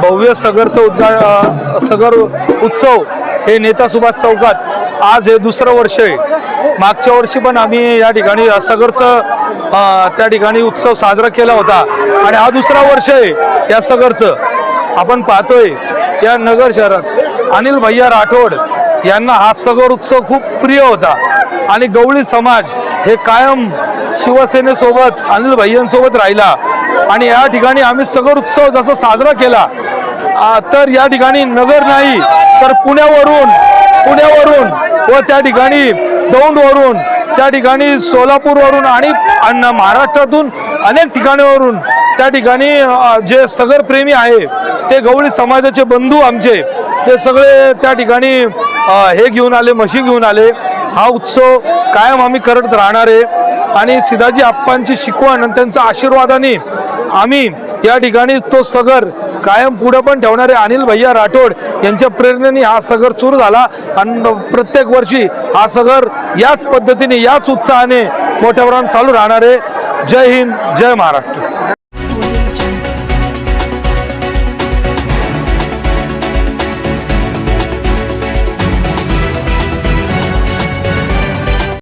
भव्य सगरचं उद्घा सगर उत्सव हे नेता सुभाष चौकात आज हे दुसरं वर्ष आहे. मागच्या वर्षी पण आम्ही या ठिकाणी सगरचं त्या ठिकाणी उत्सव साजरा केला होता. आणि हा दुसरा वर्ष आहे या सगरचं. आपण पाहतोय या नगर शहरात अनिल भैया राठोड यांना हा सगर उत्सव खूप प्रिय होता. आणि गवळी समाज हे कायम शिवसेनेसोबत अनिल भैयांसोबत राहिला. आणि या ठिकाणी आम्ही सगळ उत्सव जसा साजरा केला तर या ठिकाणी नगर नाही तर पुण्यावरून पुण्यावरून व त्या ठिकाणी दौंडवरून त्या ठिकाणी सोलापूरवरून आणि महाराष्ट्रातून अनेक ठिकाणीवरून त्या ठिकाणी जे सगरप्रेमी आहे ते गवळी समाजाचे बंधू आमचे ते सगळे त्या ठिकाणी हे घेऊन आले म्हशी घेऊन आले. हा उत्सव कायम आम्ही करत राहणार आहे. आणि सिदाजी आप्पांची शिकवण आणि त्यांच्या आशीर्वादाने आम्ही या ठिकाणी तो सगर कायम पुढं पण ठेवणारे अनिल भैया राठोड यांच्या प्रेरणेने हा सगर सुरू झाला. आणि प्रत्येक वर्षी हा सगर याच पद्धतीने याच उत्साहाने मोठ्या प्रमाणात चालू राहणार आहे. जय हिंद जय महाराष्ट्र.